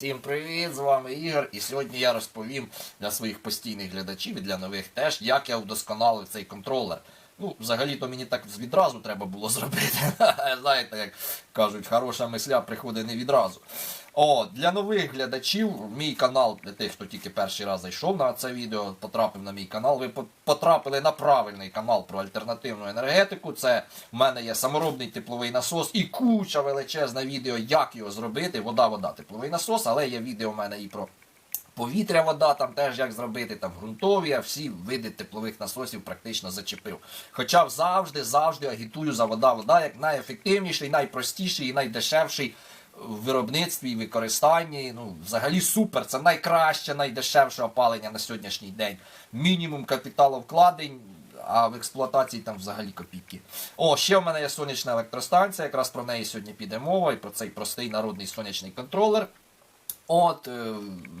Всім привіт! З вами Ігор. І сьогодні я розповім для своїх постійних глядачів і для нових теж, як я вдосконалив цей контролер. Ну, взагалі-то мені так відразу треба було зробити. Знаєте, як кажуть, хороша мисля приходить не відразу. О, для нових глядачів, мій канал, для тих, хто тільки перший раз зайшов на це відео, потрапив на мій канал. Ви потрапили на правильний канал про альтернативну енергетику. Це в мене є саморобний тепловий насос і куча величезна відео, як його зробити. Вода, вода, тепловий насос, але є відео в мене і про повітря, вода, там теж як зробити, там ґрунтові, а всі види теплових насосів практично зачепив. Хоча завжди, завжди агітую за вода, вода як найефективніший, найпростіший і найдешевший в виробництві і використанні. Ну, взагалі супер. Це найкраще, найдешевше опалення на сьогоднішній день. Мінімум капіталовкладень. А в експлуатації там взагалі копійки. О, ще в мене є сонячна електростанція, якраз про неї сьогодні піде мова, і про цей простий народний сонячний контролер. От, е,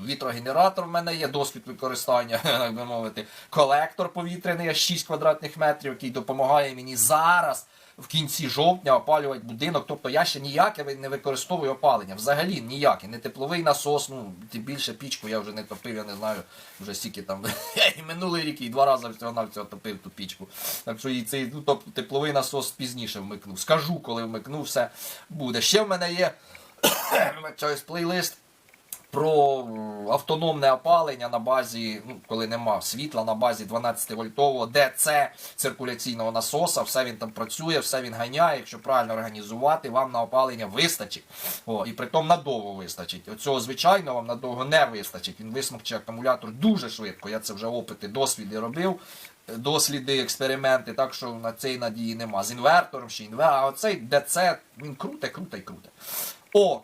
вітрогенератор в мене є, досвід використання, так би мовити, колектор повітряний 6 квадратних метрів, який допомагає мені зараз в кінці жовтня опалювати будинок. Тобто я ще ніяке не використовую опалення. Взагалі ніяке. Не тепловий насос, ну тим більше пічку я вже не топив, я не знаю вже стільки там. І минулий рік і два рази всього навсього топив ту пічку. Так що і цей ну, тобто, тепловий насос пізніше вмикнув. Скажу, коли вмикну, все буде. Ще в мене є вибачаюсь, плейлист про автономне опалення на базі, ну, коли нема світла, на базі 12-вольтового ДЦ циркуляційного насоса. Все він там працює, все він ганяє. Якщо правильно організувати, вам на опалення вистачить. О, і притом надовго вистачить. Оцього звичайно вам надовго не вистачить. Він висмокче акумулятор дуже швидко. Я це вже опити, досвіди робив. Досліди, експерименти, так що на цей надії нема. З інвертором ще інвертор, а оцей ДЦ він круте, круте і круте. О,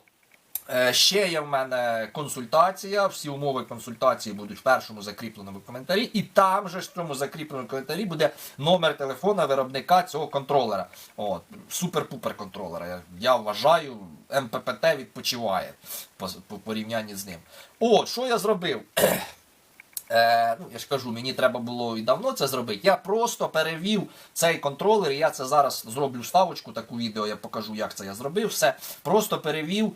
Ще є в мене консультація. Всі умови консультації будуть в першому закріпленому коментарі. І там же в цьому закріпленому коментарі буде номер телефона виробника цього контролера. От, супер-пупер контролера. Я, я вважаю, МППТ відпочиває по, по порівнянні з ним. О, що я зробив? Е, ну, я ж кажу, мені треба було і давно це зробити. Я просто перевів цей контролер, і я це зараз зроблю вставочку, таку відео, я покажу, як це я зробив. Все. Просто перевів е,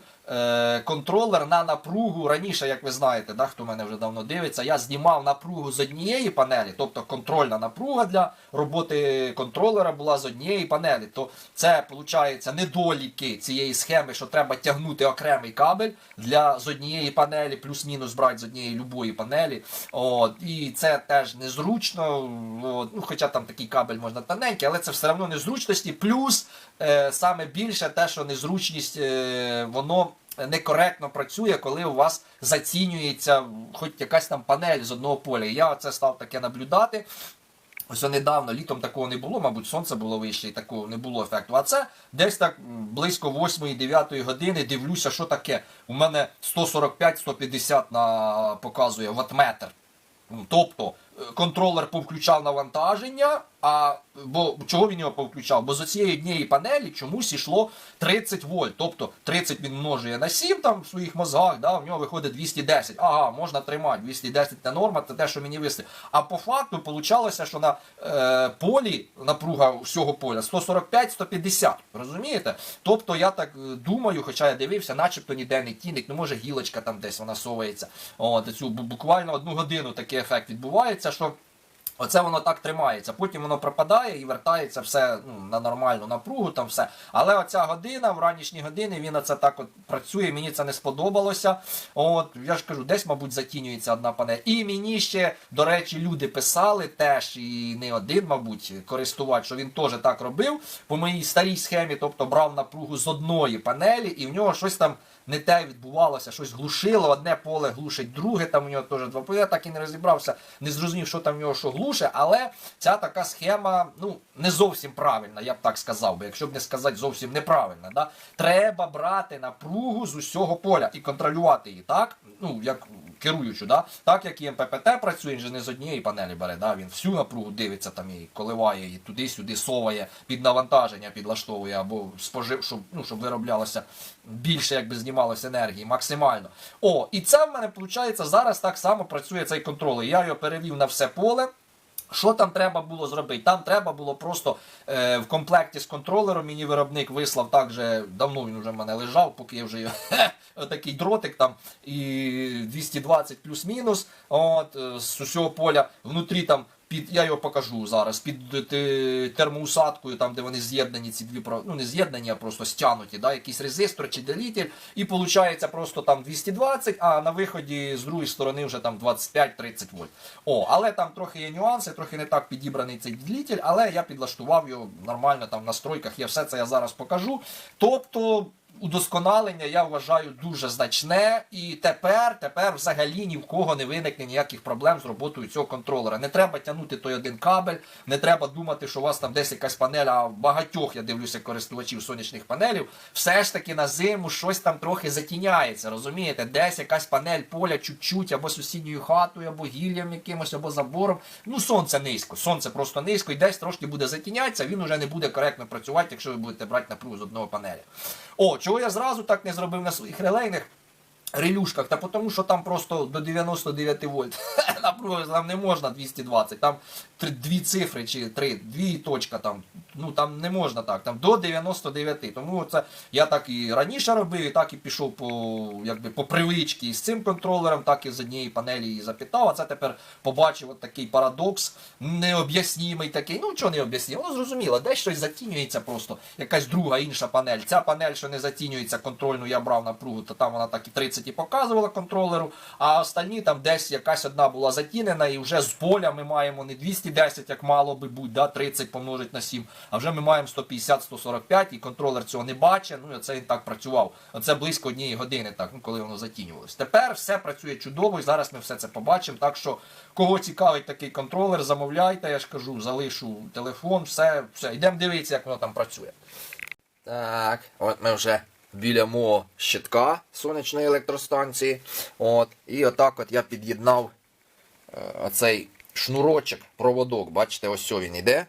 контролер на напругу. Раніше, як ви знаєте, да, хто мене вже давно дивиться, я знімав напругу з однієї панелі, тобто контрольна напруга для роботи контролера була з однієї панелі. То це, виходить, недоліки цієї схеми, що треба тягнути окремий кабель для з однієї панелі, плюс-мінус брати з однієї любої панелі. От, і це теж незручно. От, ну, хоча там такий кабель можна тоненький, але це все одно незручності. Плюс е, саме більше те, що незручність, е, воно некоректно працює, коли у вас зацінюється хоч якась там панель з одного поля. Я це став таке наблюдати. Ось недавно літом такого не було, мабуть, сонце було вище і такого не було ефекту. А це десь так близько 8-9 години дивлюся, що таке. У мене 145-150 на показує ватметр. Тобто контролер повключав навантаження, а бо чого він його повключав? Бо з цієї однієї панелі чомусь йшло 30 вольт. Тобто 30 він множує на 7 там в своїх мозгах, да, в нього виходить 210. Ага, можна тримати. 210 це норма, це те, що мені вистачить. А по факту получалося, що на е, полі напруга всього поля 145-150. Розумієте? Тобто я так е, думаю, хоча я дивився, начебто ніде не тінить, ну може гілочка там десь вона совається. От, цю буквально одну годину такий ефект відбувається, що. Оце воно так тримається. Потім воно пропадає і вертається все ну, на нормальну напругу, там все. Але оця година, в ранішні години, він оце так от працює. Мені це не сподобалося. От я ж кажу, десь, мабуть, затінюється одна панель. І мені ще, до речі, люди писали теж, і не один, мабуть, користувач, що він теж так робив по моїй старій схемі, тобто брав напругу з одної панелі, і в нього щось там не те відбувалося, щось глушило, одне поле глушить друге, там у нього теж два поля. Я так і не розібрався, не зрозумів, що там в нього що глуше, але ця така схема ну, не зовсім правильна, я б так сказав би, якщо б не сказати зовсім неправильна. Да? Треба брати напругу з усього поля і контролювати її, так? Ну, як керуючу, да? так як і МППТ працює, він же не з однієї панелі бере, да? він всю напругу дивиться там і коливає її туди-сюди, соває, під навантаження підлаштовує, або спожив, щоб, ну, щоб вироблялося більше, якби знімалося енергії, максимально. О, і це в мене виходить зараз так само працює цей контролер. Я його перевів на все поле. Що там треба було зробити? Там треба було просто е, в комплекті з контролером мені виробник вислав так же, давно він вже в мене лежав, поки я вже його такий дротик там і 220 плюс-мінус. От, е, з усього поля внутрі там. Під, я його покажу зараз, під е, термоусадкою, там, де вони з'єднані, ці дві ну не з'єднані, а просто стянуті, да, якийсь резистор чи делітель, і виходить просто там 220, а на виході з другої сторони вже там 25-30 вольт. О, але там трохи є нюанси, трохи не так підібраний цей делітель, але я підлаштував його нормально там в настройках, я все це я зараз покажу. Тобто. Удосконалення я вважаю дуже значне, і тепер, тепер взагалі ні в кого не виникне ніяких проблем з роботою цього контролера. Не треба тягнути той один кабель, не треба думати, що у вас там десь якась панель, а багатьох я дивлюся користувачів сонячних панелів. Все ж таки на зиму щось там трохи затіняється. Розумієте, десь якась панель поля чуть-чуть або сусідньою хатою, або гіллям якимось, або забором. Ну, сонце низько, сонце просто низько, і десь трошки буде затінятися, він уже не буде коректно працювати, якщо ви будете брати напругу з одного панеля. О, чого я зразу так не зробив на своїх релейних релюшках? Та тому, що там просто до 99 вольт. Напруги там не можна 220. Там дві цифри чи три, дві точка там. Ну там не можна так, там до 99. Тому це я так і раніше робив, і так і пішов по, якби, по привичці з цим контролером, так і з однієї панелі її запитав. А це тепер побачив от такий парадокс, необ'яснімий такий. Ну чого не об'яснів? Ну зрозуміло, десь щось затінюється просто, якась друга інша панель. Ця панель, що не затінюється контрольну, я брав напругу, то там вона так і 30 і показувала контролеру, а остальні там десь якась одна була затінена, і вже з поля ми маємо не 210, як мало би бути, да, 30 помножить на 7, а вже ми маємо 150-145, і контролер цього не бачить. Ну і це він так працював. Оце близько однієї години, так, ну коли воно затінювалось. Тепер все працює чудово, і зараз ми все це побачимо. Так що, кого цікавить такий контролер, замовляйте, я ж кажу, залишу телефон, все, все. Йдемо дивитися, як воно там працює. Так, от ми вже біля мого щитка сонячної електростанції. От, і отак от я під'єднав оцей шнурочок, проводок. Бачите, ось він йде.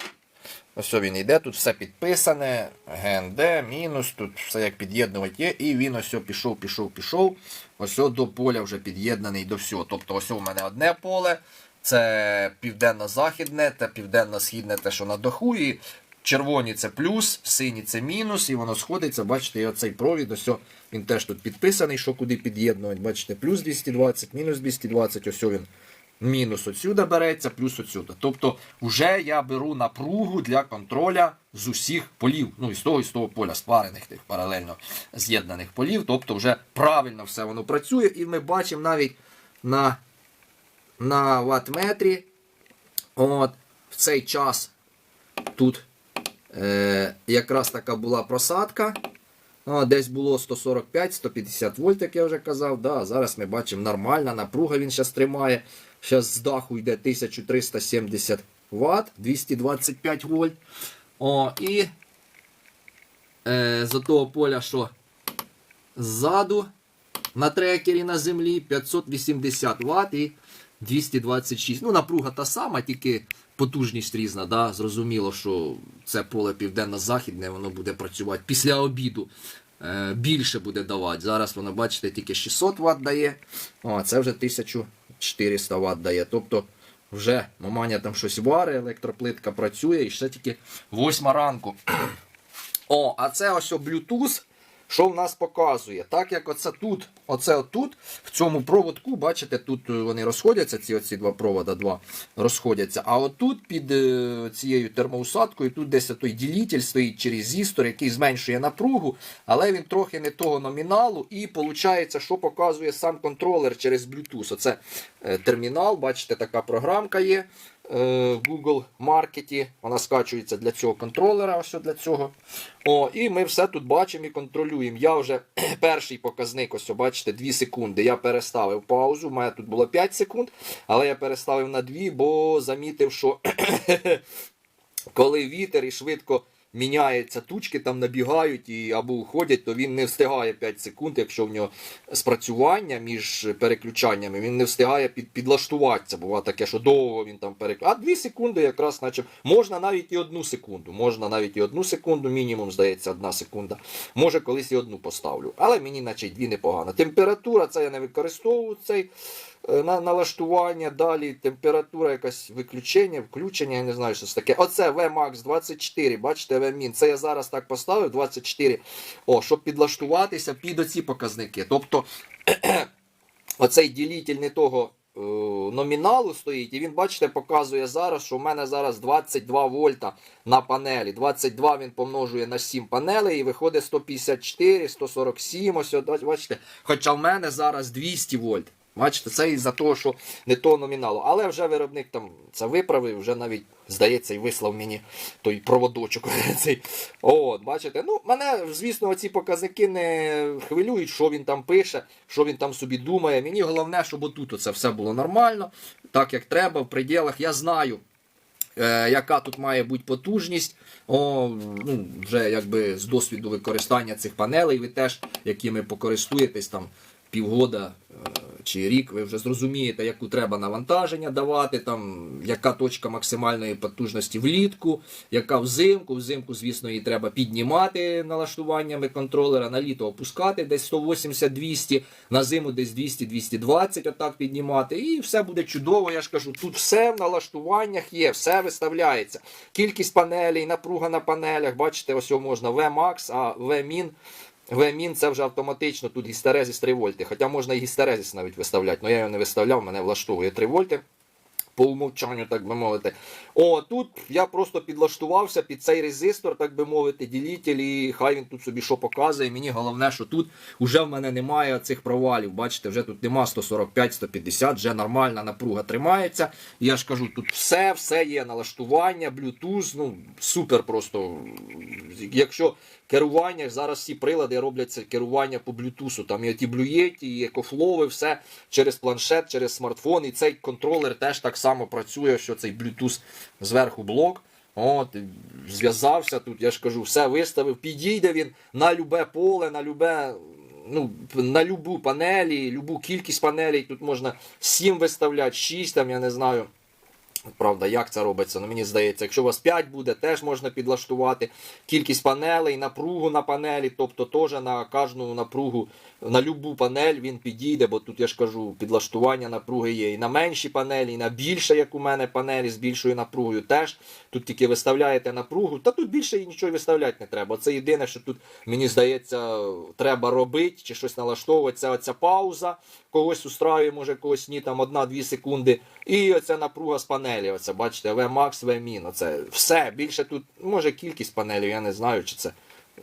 Ось він йде, тут все підписане, ГНД, мінус, тут все як під'єднувати є. І він ось пішов, пішов, пішов. Ось до поля вже під'єднаний до всього. Тобто ось у мене одне поле, це південно-західне та південно-східне, те, що на даху. І червоні це плюс, сині це мінус, і воно сходиться. Бачите, і оцей провід, ось він теж тут підписаний, що куди під'єднувати. Бачите, плюс 220, мінус 220, ось він. Мінус отсюда береться, плюс отсюда. Тобто, вже я беру напругу для контроля з усіх полів. Ну, і з того, і з того поля, спарених тих паралельно з'єднаних полів. Тобто, вже правильно все воно працює. І ми бачимо навіть на, на ватметрі. От, в цей час тут е, якраз така була просадка. Ну, десь було 145-150 вольт, як я вже казав. Да, зараз ми бачимо нормальна напруга він зараз тримає. Зараз з даху йде 1370 Вт, 225 вольт. О, і е, з того поля, що ззаду на трекері на землі 580 Вт і 226. Ну, напруга та сама, тільки потужність різна. Да? Зрозуміло, що це поле південно-західне, воно буде працювати після обіду. Е, більше буде давати. Зараз воно, бачите, тільки 600 Вт дає. О, це вже 1400 Вт дає. Тобто вже маманя там щось вари, електроплитка працює і ще тільки 8 ранку. О, а це ось Bluetooth. Що в нас показує? Так як оце тут, оце отут, в цьому проводку, бачите, тут е, вони розходяться, ці оці два провода два розходяться. А отут під е, цією термоусадкою, тут десь той ділітель стоїть чи резистор, який зменшує напругу, але він трохи не того номіналу. І виходить, що показує сам контролер через Bluetooth. Оце е, термінал, бачите, така програмка є. Е, Google Маркеті вона скачується для цього контролера. Ось для цього. О, і ми все тут бачимо і контролюємо. Я вже перший показник, ось бачите, 2 секунди. Я переставив паузу. У мене тут було 5 секунд, але я переставив на 2, бо замітив, що коли вітер і швидко міняється, тучки там набігають і або уходять, то він не встигає 5 секунд, якщо в нього спрацювання між переключаннями, він не встигає під, підлаштуватися. Буває таке, що довго він там переключає. А 2 секунди якраз наче можна навіть і одну секунду. Можна навіть і одну секунду, мінімум, здається, одна секунда. Може, колись і одну поставлю. Але мені, наче дві непогано. Температура, це я не використовую цей на налаштування, далі температура, якась виключення, включення, я не знаю, що це таке. Оце VMAX 24, бачите, VMIN. Це я зараз так поставив 24, о, щоб підлаштуватися під оці показники. Тобто оцей ділитель не того е, номіналу стоїть, і він, бачите, показує зараз, що в мене зараз 22 вольта на панелі. 22 він помножує на 7 панелей і виходить 154, 147, ось, бачите. Хоча в мене зараз 200 вольт. Бачите, це із-за того, що не того номіналу. Але вже виробник там це виправив, вже навіть, здається, і вислав мені той проводочок. цей. От, бачите, ну, мене, звісно, ці показники не хвилюють, що він там пише, що він там собі думає. Мені головне, щоб отут це все було нормально, так як треба, в пределах. Я знаю, е, яка тут має бути потужність. О, ну, вже якби з досвіду використання цих панелей, ви теж, якими покористуєтесь там півгода е, чи рік, ви вже зрозумієте, яку треба навантаження давати, там, яка точка максимальної потужності влітку, яка взимку. Взимку, звісно, її треба піднімати налаштуваннями контролера, на літо опускати десь 180-200, на зиму десь 200-220, отак піднімати. І все буде чудово. Я ж кажу, тут все в налаштуваннях є, все виставляється. Кількість панелей, напруга на панелях. Бачите, ось його можна VMAX, а VMIN. VMIN це вже автоматично, тут гістерезис 3 вольти. Хоча можна і гістерезис навіть виставляти, але я його не виставляв, мене влаштовує 3 вольти. По умовчанню, так би мовити. О, тут я просто підлаштувався під цей резистор, так би мовити, ділітель, і хай він тут собі що показує. Мені головне, що тут вже в мене немає цих провалів. Бачите, вже тут нема 145-150, вже нормальна напруга тримається. Я ж кажу, тут все, все є налаштування, Bluetooth, ну супер просто. Якщо керування, зараз всі прилади роблять це керування по Bluetooth. Там і ті блюєті, і екофлови, все через планшет, через смартфон. І цей контролер теж так само працює, що цей Bluetooth зверху блок. От, зв'язався тут, я ж кажу, все виставив. Підійде він на любе поле, на любе. Ну, на любу панелі, любу кількість панелей. Тут можна 7 виставляти, 6, там, я не знаю. Правда, як це робиться? Ну, мені здається, якщо у вас 5 буде, теж можна підлаштувати кількість панелей, напругу на панелі, тобто теж на кожну напругу, на любу панель він підійде, бо тут я ж кажу, підлаштування напруги є і на менші панелі, і на більше, як у мене панелі з більшою напругою теж. Тут тільки виставляєте напругу, та тут більше і нічого виставляти не треба. Це єдине, що тут, мені здається, треба робити чи щось налаштовувати. Це оця пауза, когось устраює, може когось ні, там 1-2 секунди. І оця напруга з панелі. Оце, бачите, VMAX, VMIN. Оце все. Більше тут, може, кількість панелів, я не знаю, чи це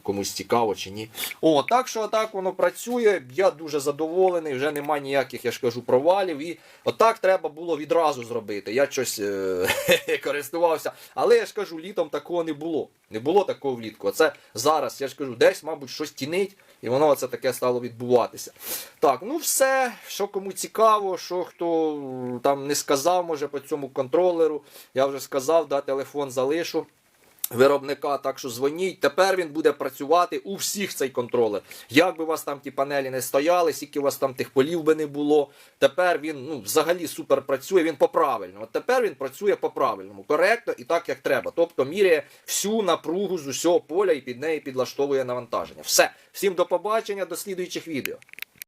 комусь цікаво чи ні. О, так що отак воно працює. Я дуже задоволений, вже немає ніяких, я ж кажу, провалів. І отак треба було відразу зробити. Я щось е- користувався. Але я ж кажу, літом такого не було. Не було такого влітку. А це зараз, я ж кажу, десь, мабуть, щось тінить, і воно це таке стало відбуватися. Так, ну все, що кому цікаво, що хто там не сказав, може по цьому контролеру. Я вже сказав, да, телефон залишу виробника, так що дзвоніть. Тепер він буде працювати у всіх цей контролер. Як би у вас там ті панелі не стояли, скільки у вас там тих полів би не було. Тепер він ну, взагалі супер працює, він по правильному. От тепер він працює по правильному, коректно і так, як треба. Тобто міряє всю напругу з усього поля і під неї підлаштовує навантаження. Все. Всім до побачення, до слідуючих відео.